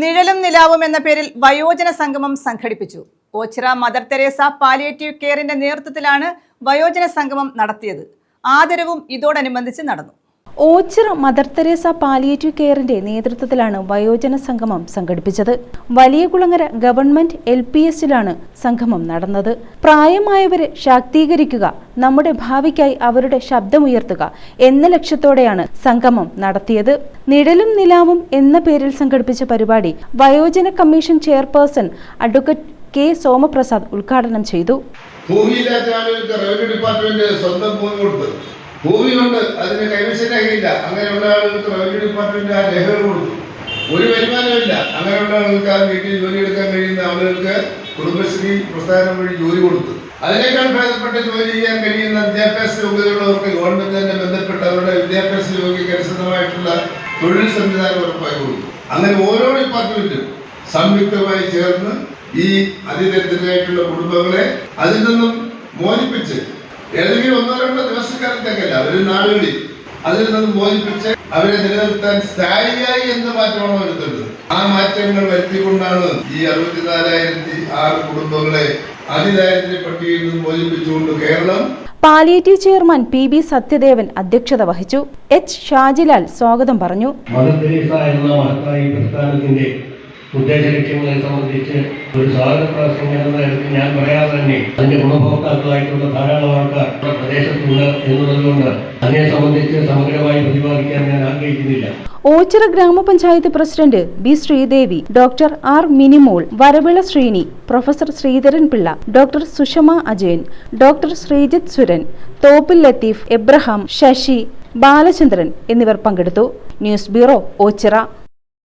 നിഴലും നിലാവും എന്ന പേരിൽ വയോജന സംഗമം സംഘടിപ്പിച്ചു. ഓച്ചിറ മദർ തെരേസ പാലിയേറ്റീവ് കെയറിന്റെ നേതൃത്വത്തിലാണ് വയോജന സംഗമം നടത്തിയത്. ആദരവും ഇതോടനുബന്ധിച്ച് നടന്നു. ഓച്ചിറ മദർ തെരേസ പാലിയേറ്റീവ് കെയറിന്റെ നേതൃത്വത്തിലാണ് വയോജന സംഗമം സംഘടിപ്പിച്ചത്. Valiyakulangara government L P എസിലാണ് സംഗമം നടന്നത്. പ്രായമായവരെ ശാക്തീകരിക്കുക നമ്മുടെ ഭാവിക്കായി അവരുടെ ശബ്ദമുയർത്തുക എന്ന ലക്ഷ്യത്തോടെയാണ് സംഗമം നടത്തിയത്. നിഴലും നിലാവും എന്ന പേരിൽ സംഘടിപ്പിച്ച പരിപാടി വയോജന commission chairperson advocate K Somaprasad ഉദ്ഘാടനം ചെയ്തു. ഭൂമിയില്ലാത്ത ആളുകൾക്ക് റവന്യൂ ഡിപ്പാർട്ട്മെന്റ് സ്വന്തം ഭൂമി കൊടുത്തു ഭൂമിയുണ്ട് അതിന് കൈവശം രേഖയില്ല അങ്ങനെയുള്ള ആളുകൾക്ക് റവന്യൂ ഡിപ്പാർട്ട്മെന്റ് ആ രേഖകൾ കൊടുത്തു. ഒരു വരുമാനമില്ല അങ്ങനെയുള്ള ആളുകൾക്ക് ആ വീട്ടിൽ ജോലി എടുക്കാൻ കഴിയുന്ന ആളുകൾക്ക് കുടുംബശ്രീ പ്രസ്ഥാനം വഴി ജോലി കൊടുത്തു. അതിനേക്കാൾ ഭേദപ്പെട്ട് ജോലി ചെയ്യാൻ കഴിയുന്ന വിദ്യാഭ്യാസ യോഗ്യതയുള്ളവർക്ക് ഗവൺമെന്റ് തന്നെ ബന്ധപ്പെട്ട് അവരുടെ വിദ്യാഭ്യാസ യോഗ്യക്ക് അനുസൃതമായിട്ടുള്ള തൊഴിൽ സംവിധാനം ഉറപ്പായി കൊടുത്തു. അങ്ങനെ ഓരോ ഡിപ്പാർട്ട്മെന്റും സംയുക്തമായി ചേർന്ന് ഈ അതിദരിദ്രരായിട്ടുള്ള കുടുംബങ്ങളെ അതിൽ നിന്നും മോചിപ്പിച്ച് ഏതെങ്കിലും ഒന്നോ രണ്ടോ ദിവസക്കാലത്തേക്കല്ല ഒരു നാടുകളിൽ അതിൽ നിന്ന് മോചിപ്പിച്ച് അവരെ നിലനിർത്താൻ സ്ഥായിയായി എന്ത് മാറ്റമാണോ വരുത്തേണ്ടത് ആ മാറ്റങ്ങൾ വരുത്തിക്കൊണ്ടാണ് ഈ അറുപത്തിനാലായിരത്തി ആറ് കുടുംബങ്ങളെ അതിദാരിദ്ര്യ പട്ടികയിൽ നിന്ന് മോചിപ്പിച്ചുകൊണ്ട് Keralam palliative chairman P B Satyadevan അധ്യക്ഷത വഹിച്ചു. എച്ച്. ഷാജിലാൽ സ്വാഗതം പറഞ്ഞു. മദർ തെരേസ എന്ന മഹത്തായ പ്രസ്ഥാനത്തിന്റെ ഉദ്ദേശ ലക്ഷ്യങ്ങളെ സംബന്ധിച്ച് ഒരു സ്വാഗത പ്രസംഗം എന്ന തരത്തിൽ ഞാൻ പറയാതെ തന്നെ അതിന്റെ ഗുണഭോക്താക്കളായിട്ടുള്ള ധാരാളം ആൾക്കാർ നമ്മുടെ പ്രദേശത്തുണ്ട് എന്നുള്ളതുകൊണ്ട് അതിനെ സംബന്ധിച്ച് സമഗ്രമായി പ്രതിപാദിക്കാൻ ഞാൻ ആഗ്രഹിക്കുന്നില്ല. Ochira grama panchayat president B Sreedevi doctor R Minimol Varavila Sreeni professor Sreedharan Pillai doctor Sushama Ajayan doctor Sreejith Suran Thoppil Latheef Abraham Sasi Balachandran എന്നിവർ പങ്കെടുത്തു. News bureau Ochira.